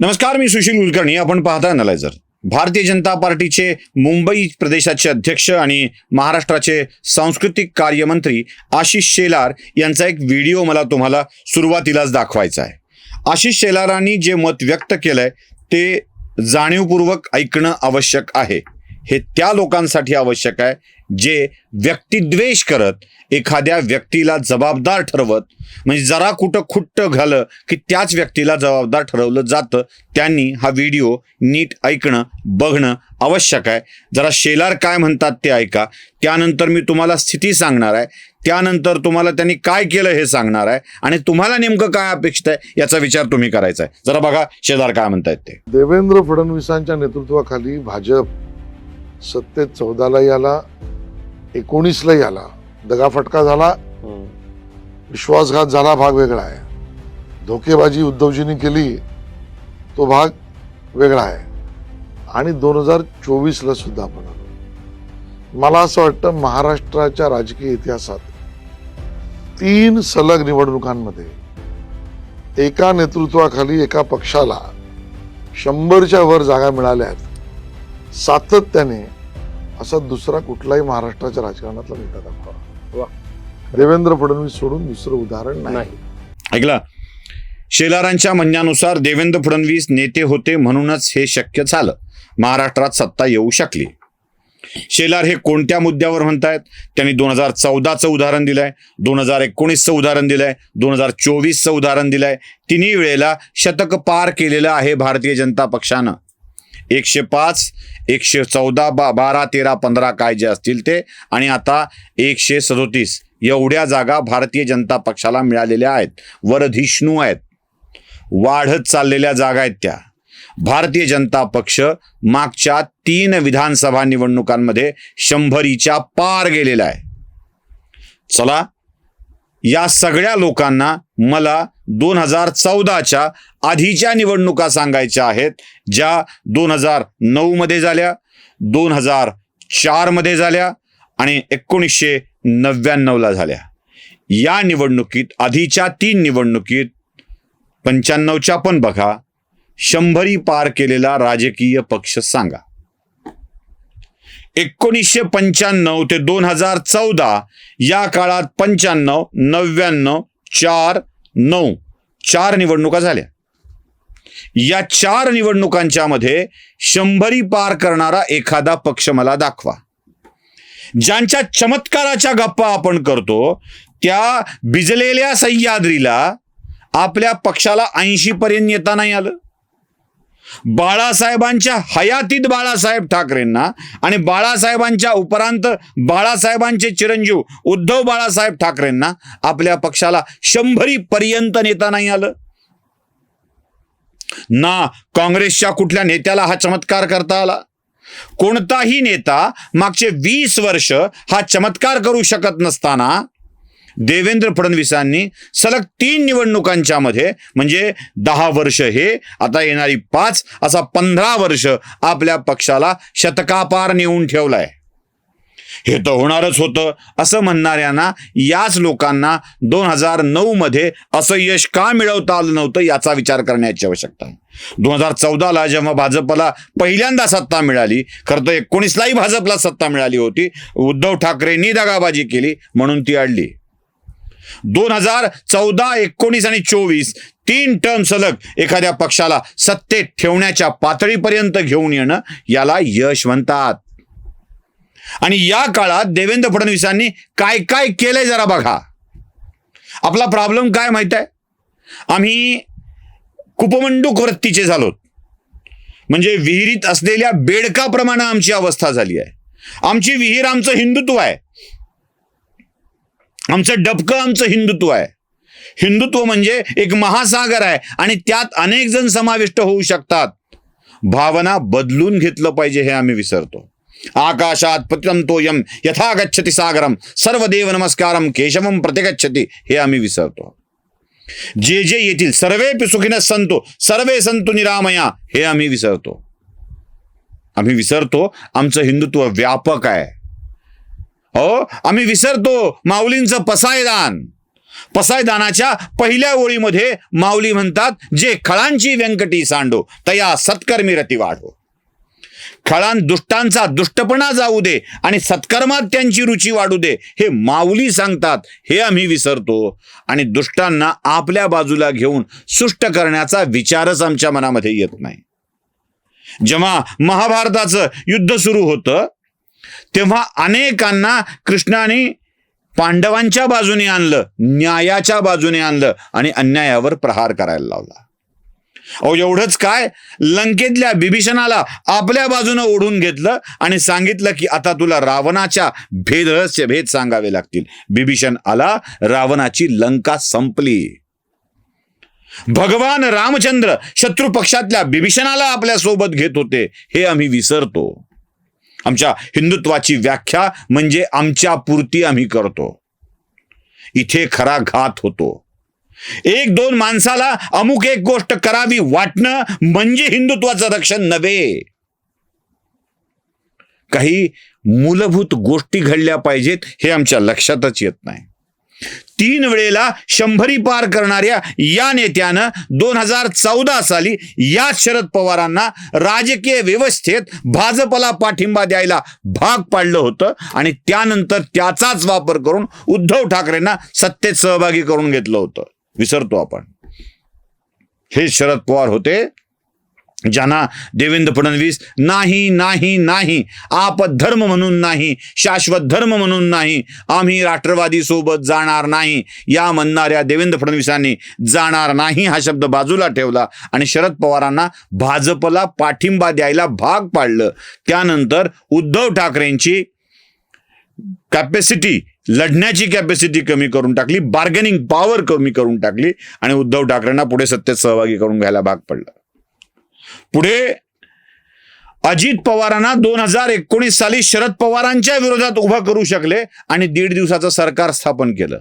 नमस्कार मी सुशील कुलकर्णी. आपण पाहता अनालायझर भारतीय जनता पार्टीचे मुंबई प्रदेशाचे अध्यक्ष आणि महाराष्ट्राचे सांस्कृतिक कार्यमंत्री आशिष शेलार यांचा एक व्हिडिओ मला तुम्हाला सुरुवातीलाच दाखवायचा आहे. आशिष शेलारांनी जे मत व्यक्त केलंय ते जाणीवपूर्वक ऐकणं आवश्यक आहे. हे त्या लोकांसाठी आवश्यक आहे जे व्यक्तिद्वेष करत एखाद्या व्यक्तीला जबाबदार ठरवत म्हणजे जरा कुठं खुट्ट घालं की त्याच व्यक्तीला जबाबदार ठरवलं जातं त्यांनी हा व्हिडिओ नीट ऐकणं बघणं आवश्यक आहे. जरा शेलार काय म्हणतात ते ऐका. त्यानंतर मी तुम्हाला स्थिती सांगणार आहे. त्यानंतर तुम्हाला त्यांनी काय केलं हे सांगणार आहे. आणि तुम्हाला नेमकं काय अपेक्षित आहे याचा विचार तुम्ही करायचा आहे. जरा बघा शेजार काय म्हणतायत ते. देवेंद्र फडणवीसांच्या नेतृत्वाखाली भाजप सत्तेत चौदाला आला एकोणीसला आला दगाफटका झाला. विश्वासघात झाला भाग वेगळा आहे. धोकेबाजी उद्धवजींनी केली तो भाग वेगळा आहे. आणि दोन हजार चोवीसला सुद्धा आपण आलो. मला असं वाटतं महाराष्ट्राच्या राजकीय इतिहासात तीन सलग निवडणुकांमध्ये एका नेतृत्वाखाली एका पक्षाला शंभरच्या वर जागा मिळाल्या आहेत सातत्याने असा दुसरा कुठलाही महाराष्ट्राच्या राजकारणातला नेता दाखवा. देवेंद्र फडणवीस सोडून दुसरं उदाहरण नाही. ऐकला. शेलारांच्या म्हणण्यानुसार देवेंद्र फडणवीस नेते होते म्हणूनच हे शक्य झालं. महाराष्ट्रात सत्ता येऊ शकली. शेलार हे कोणत्या मुद्द्यावर म्हणतायत? त्यांनी दोन हजार चौदाचं उदाहरण दिलंय दोन हजार एकोणीसचं उदाहरण दिलंय दोन हजार चोवीसचं उदाहरण दिलंय. तिन्ही वेळेला शतक पार केलेलं आहे भारतीय जनता पक्षानं. एकशे पाच एकशे चौदा बा बारा तेरा पंधरा काय जे असतील ते. आणि आता एकशे सदोतीस. एवढ्या जागा भारतीय जनता पक्षाला मिळालेल्या आहेत. वरधिष्णू आहेत. वाढत चाललेल्या जागा आहेत त्या. भारतीय जनता पक्ष मागच्या तीन विधानसभा निवडणुकांमध्ये शंभरीच्या पार गेलेला आहे. चला या सगळ्या लोकांना मला दोन हजार चौदाच्या आधीच्या निवडणुका सांगायच्या आहेत ज्या दोन हजार नऊमध्ये झाल्या दोन हजार चारमध्ये झाल्या आणि एकोणीसशे नव्याण्णवला झाल्या. या निवडणुकीत आधीच्या तीन निवडणुकीत पंच्याण्णवच्या पण बघा शंभरी पार केलेला राजकीय पक्ष सांगा. एकोणीसशे पंच्याण्णव ते दोन हजार चौदा या काळात पंच्याण्णव नव्याण्णव चार नऊ चार निवडणुका झाल्या. या चार निवडणुकांच्या मध्ये शंभरी पार करणारा एखादा पक्ष मला दाखवा. ज्यांच्या चमत्काराच्या गप्पा आपण करतो त्या भिजलेल्या सह्याद्रीला आपल्या पक्षाला ऐंशी पर्यंत येता नाही आलं. बाळासाहेबांच्या हयातीत बाळासाहेब ठाकरेंना आणि बाळासाहेबांच्या उपरांत बाळासाहेबांचे चिरंजीव उद्धव बाळासाहेब ठाकरेंना आपल्या पक्षाला शंभरी पर्यंत नेता नाही आलं. ना काँग्रेसच्या कुठल्या नेत्याला हा चमत्कार करता आला. कोणताही नेता मागचे वीस वर्ष हा चमत्कार करू शकत नसताना देवेंद्र फडणवीसांनी सलग तीन निवडणुकांच्या मध्ये म्हणजे दहा वर्ष हे आता येणारी पाच असा पंधरा वर्ष आपल्या पक्षाला शतकापार नेऊन ठेवलाय. हे तर होणारच होतं असं म्हणणाऱ्यांना याच लोकांना दोन हजार नऊ मध्ये असं यश का मिळवता आलं नव्हतं याचा विचार करण्याची आवश्यकता आहे. दोन हजार चौदाला जेव्हा भाजपला पहिल्यांदा सत्ता मिळाली खरं तर एकोणीसलाही भाजपला सत्ता मिळाली होती उद्धव ठाकरेंनी दगाबाजी केली म्हणून ती अडली. दोन हजार चौदा एकोणीस आणि चोवीस तीन टर्म सलग एखाद्या पक्षाला सत्तेत ठेवण्याच्या पातळीपर्यंत घेऊन येणं याला यश म्हणतात. आणि या काळात देवेंद्र फडणवीसांनी काय काय केलंय जरा बघा. आपला प्रॉब्लेम काय माहीत आहे? आम्ही कुपमंडूक वृत्तीचे झालो. म्हणजे विहिरीत असलेल्या बेडकाप्रमाणे आमची अवस्था झाली आहे. आमची विहीर आमचं हिंदुत्व आहे. आमचं डबकं आमचं हिंदुत्व आहे. हिंदुत्व म्हणजे एक महासागर आहे आणि त्यात अनेक जण समाविष्ट होऊ शकतात. भावना बदलून घेतलं पाहिजे हे आम्ही विसरतो. आकाशात पतितम तोयम यथा गच्छती सागरम. सर्व देव नमस्कारम केशवम प्रतिगच्छती हे आम्ही विसरतो. जे जे येतील सर्वे सुखीन संतो सर्वे संतो निरामया हे आम्ही विसरतो. आम्ही विसरतो आमचं हिंदुत्व व्यापक आहे. हो? आम्ही विसरतो माऊलींचं पसायदान. पसायदानाच्या पहिल्या ओळीमध्ये माऊली म्हणतात जे खळांची व्यंकटी सांडो तया सत्कर्मी रती वाढो. खळां दुष्टांचा दुष्टपणा जाऊ दे आणि सत्कर्मात त्यांची रुची वाढू दे हे माऊली सांगतात हे आम्ही विसरतो. आणि दुष्टांना आपल्या बाजूला घेऊन सुष्ट करण्याचा विचारच आमच्या मनामध्ये येत नाही. जेव्हा महाभारताचं युद्ध सुरू होतं तेव्हा अनेकांना कृष्णाने पांडवांच्या बाजूने आणलं न्यायाच्या बाजूने आणलं आणि अन्यायावर प्रहार करायला लावला. अहो एवढंच काय? लंकेतल्या बिभीषणाला आपल्या बाजूनं ओढून घेतलं आणि सांगितलं की आता तुला रावणाच्या भेद रहस्य भेद सांगावे लागतील. बिभीषण आला रावणाची लंका संपली. भगवान रामचंद्र शत्रू पक्षातल्या बिभीषणाला आपल्यासोबत घेत होते हे आम्ही विसरतो. आमच्या हिंदुत्वाची व्याख्या म्हणजे आमच्या पुरती आम्ही करतो. इथे खरा घात होतो. एक दोन माणसाला अमुक एक गोष्ट करावी वाटणं म्हणजे हिंदुत्वाचं रक्षण नव्हे. काही मूलभूत गोष्टी घडल्या पाहिजेत हे आमच्या लक्षातच येत नाही. तीन वेळेला शंभरी पार करणाऱ्या या नेत्यानं दोन हजार चौदा साली या शरद पवारांना राजकीय व्यवस्थेत भाजपला पाठिंबा द्यायला भाग पाडलं होतं आणि त्यानंतर त्याचाच वापर करून उद्धव ठाकरेंना सत्तेत सहभागी करून घेतलं होतं. विसरतो आपण. हे शरद पवार होते. ज्यांना देवेंद्र फडणवीस नाही नाही नाही आप धर्म म्हणून नाही शाश्वत धर्म म्हणून नाही आम्ही राष्ट्रवादी सोबत जाणार नाही या म्हणणाऱ्या देवेंद्र फडणवीसांनी जाणार नाही हा शब्द बाजूला ठेवला आणि शरद पवारांना भाजपला पाठिंबा द्यायला भाग पाडलं. त्यानंतर उद्धव ठाकरेंची कॅपॅसिटी लढण्याची कॅपॅसिटी कमी करून टाकली बार्गेनिंग पॉवर कमी करून टाकली आणि उद्धव ठाकरेंना पुढे सत्तेत सहभागी करून घ्यायला भाग पडलं. पुढे अजित पवारांना दोन हजार एकोणीस साली शरद पवारांच्या विरोधात उभा करू शकले आणि दीड दिवसाचं सरकार स्थापन केलं.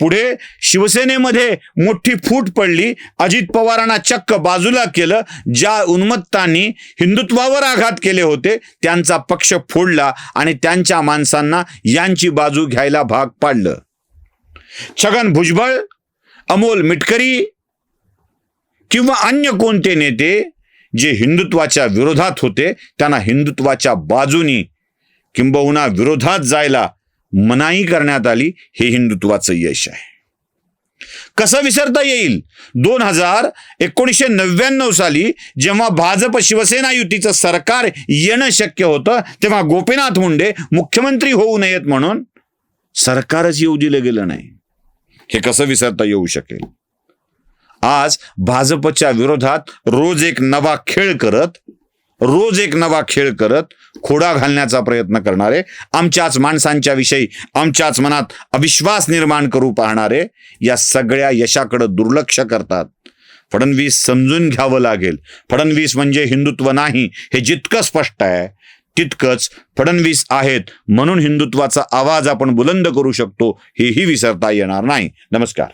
पुढे शिवसेनेमध्ये मोठी फूट पडली. अजित पवारांना चक्क बाजूला केलं. ज्या उन्मत्तांनी हिंदुत्वावर आघात केले होते त्यांचा पक्ष फोडला आणि त्यांच्या माणसांना यांची बाजू घ्यायला भाग पाडलं. छगन भुजबळ अमोल मिटकरी किंवा अन्य कोणते नेते जे हिंदुत्वाच्या विरोधात होते त्यांना हिंदुत्वाच्या बाजूनी किंबहुना विरोधात जायला मनाई करण्यात आली हे हिंदुत्वाचं यश आहे. कसं विसरता येईल? दोन हजार एकोणीसशे नव्याण्णव साली जेव्हा भाजप शिवसेना युतीचं सरकार येणं शक्य होतं तेव्हा गोपीनाथ मुंडे मुख्यमंत्री होऊ नयेत म्हणून सरकारच येऊ दिलं गेलं नाही. हे कसं विसरता येऊ शकेल? आज भाजपच्या विरोधात रोज एक नवा खेळ करत रोज एक नवा खेळ करत खोडा घालण्याचा प्रयत्न करणारे आमच्याच माणसांच्या विषयी आमच्याच मनात अविश्वास निर्माण करू पाहणारे या सगळ्या यशाकडे दुर्लक्ष करतात. फडणवीस समजून घ्यावं लागेल. फडणवीस म्हणजे हिंदुत्व नाही हे जितकं स्पष्ट आहे तितकंच फडणवीस आहेत म्हणून हिंदुत्वाचा आवाज आपण बुलंद करू शकतो हेही विसरता येणार नाही. नमस्कार.